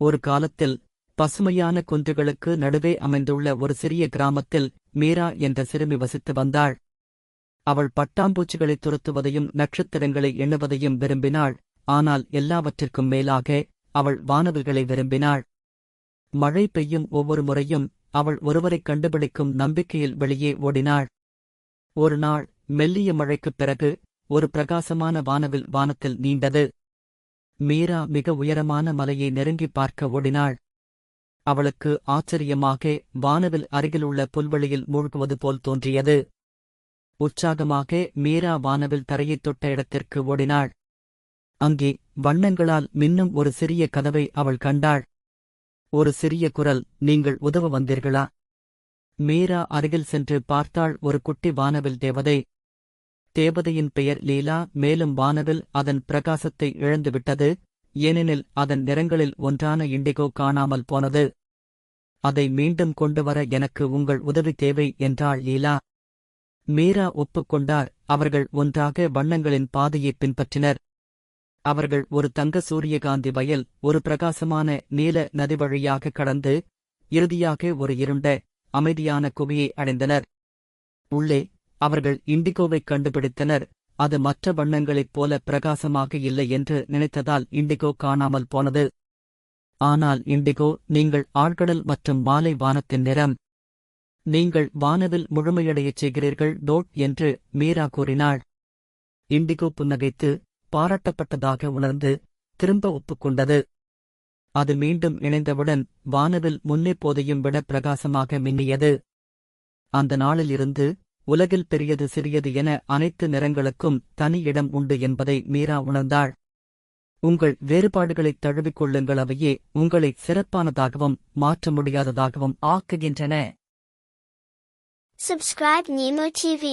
ஒரு காலத்தில் பசுமையான குன்றுகளுக்கு நடுவே அமைந்துள்ள ஒரு சிறிய கிராமத்தில் மீரா என்ற சிறுமி வசித்து வந்தாள். அவள் பட்டாம்பூச்சிகளை துரத்துவதையும் நட்சத்திரங்களை எண்ணுவதையும் விரும்பினாள். ஆனால் எல்லாவற்றிற்கும் மேலாக அவள் வானவர்களை விரும்பினாள். மழை பெய்யும் ஒவ்வொரு முறையும் அவள் ஒருவரைக் கண்டுபிடிக்கும் நம்பிக்கையில் வெளியே ஓடினாள். ஒரு நாள் மெல்லிய மழைக்குப் பிறகு ஒரு பிரகாசமான வானவில் வானத்தில் நீண்டது. மீரா மிக உயரமான மலையை நெருங்கிப் பார்க்க ஓடினாள். அவளுக்கு ஆச்சரியமாக வானவில் அருகிலுள்ள புல்வெளியில் மூழ்குவது போல் தோன்றியது. உற்சாகமாக மீரா வானவில் தரையைத் தொட்ட இடத்திற்கு ஓடினாள். அங்கே வண்ணங்களால் மின்னும் ஒரு சிறிய கதவை அவள் கண்டாள். ஒரு சிறிய குரல் நீங்கள் உதவ வந்தீர்களா? மீரா அருகில் சென்று பார்த்தாள் ஒரு குட்டி வானவில் தேவதை. தேவதையின் பெயர் லீலா மேலும் வானவில் அதன் பிரகாசத்தை இழந்துவிட்டது ஏனெனில் அதன் நிறங்களில் ஒன்றான இண்டிகோ காணாமல் போனது. அதை மீண்டும் கொண்டு வர எனக்கு உங்கள் உதவி தேவை என்றாள் லீலா. மீரா ஒப்புக்கொண்டார் அவர்கள் ஒன்றாக வண்ணங்களின் பாதையைப் பின்பற்றினர். அவர்கள் ஒரு தங்க சூரியகாந்தி வயல் ஒரு பிரகாசமான நீல நதி வழியாக கடந்து இறுதியாக ஒரு இருண்ட அமைதியான குவியை அடைந்தனர். உள்ளே அவர்கள் இண்டிகோவைக் கண்டுபிடித்தனர். அது மற்ற வண்ணங்களைப் போல பிரகாசமாக இல்லை என்று நினைத்ததால் இண்டிகோ காணாமல் போனது. ஆனால் இண்டிகோ நீங்கள் ஆழ்கடல் மற்றும் மாலை வானத்தின் நிறம். நீங்கள் வானவில் முழுமையடையச் செய்கிறீர்கள் டோட் என்று மீரா கூறினாள். இண்டிகோ புன்னகைத்து பாராட்டப்பட்டதாக உணர்ந்து திரும்ப ஒப்புக்கொண்டது. அது மீண்டும் இணைந்தவுடன் வானவில் முன்னெப்போதையும் விட பிரகாசமாக மின்னியது. அந்த நாளிலிருந்து உலகில் பெரியது சிறியது என அனைத்து நிறங்களுக்கும் தனி இடம் உண்டு என்பதை மீரா உணர்ந்தாள் உங்கள் வேறுபாடுகளைத் தழுவிக் கொள்ளுங்கள் அவையே உங்களை சிறப்பானதாகவும் மாற்ற முடியாததாகவும் ஆக்குகின்றன Subscribe Nemo TV.